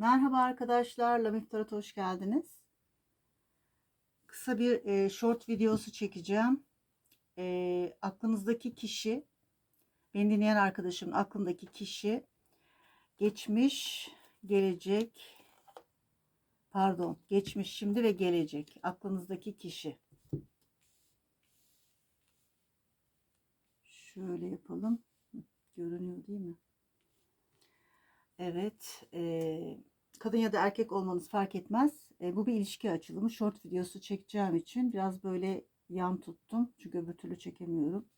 Merhaba arkadaşlar, Lamif Tarot hoş geldiniz. Kısa bir e, short videosu çekeceğim. E, aklınızdaki kişi, beni dinleyen arkadaşımın aklındaki kişi, geçmiş, gelecek, pardon, geçmiş, şimdi ve gelecek. Aklınızdaki kişi. Şöyle yapalım. Görünüyor değil mi? Evet. e, kadın ya da erkek olmanız fark etmez. E, bu bir ilişki açılımı. Short videosu çekeceğim için biraz böyle yan tuttum. Çünkü öbür türlü çekemiyorum.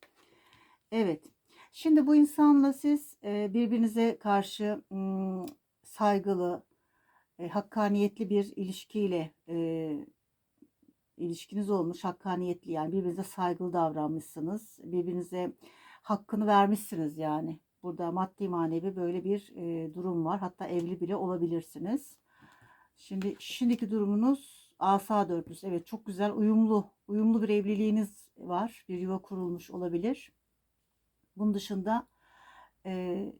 Evet. Şimdi bu insanla siz e, birbirinize karşı mm, saygılı, e, hakkaniyetli bir ilişkiyle e, ilişkiniz olmuş. Hakkaniyetli yani birbirinize saygılı davranmışsınız. Birbirinize hakkını vermişsiniz yani. Burada maddi manevi böyle bir e, durum var. Hatta evli bile olabilirsiniz. Şimdi şimdiki durumunuz asa dörtlüsü. Evet çok güzel uyumlu uyumlu bir evliliğiniz var. Bir yuva kurulmuş olabilir. Bunun dışında e,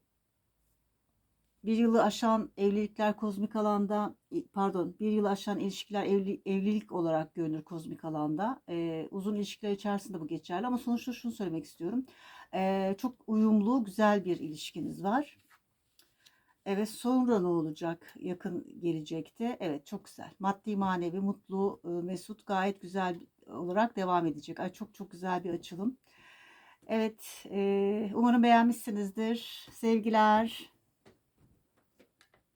bir yılı aşan evlilikler kozmik alanda pardon bir yılı aşan ilişkiler evli, evlilik olarak görünür kozmik alanda. E, uzun ilişkiler içerisinde bu geçerli ama sonuçta şunu söylemek istiyorum. E, çok uyumlu güzel bir ilişkiniz var. Evet sonra ne olacak yakın gelecekte? Evet çok güzel. Maddi manevi mutlu mesut gayet güzel olarak devam edecek. Ay çok çok güzel bir açılım. Evet, e, umarım beğenmişsinizdir. Sevgiler.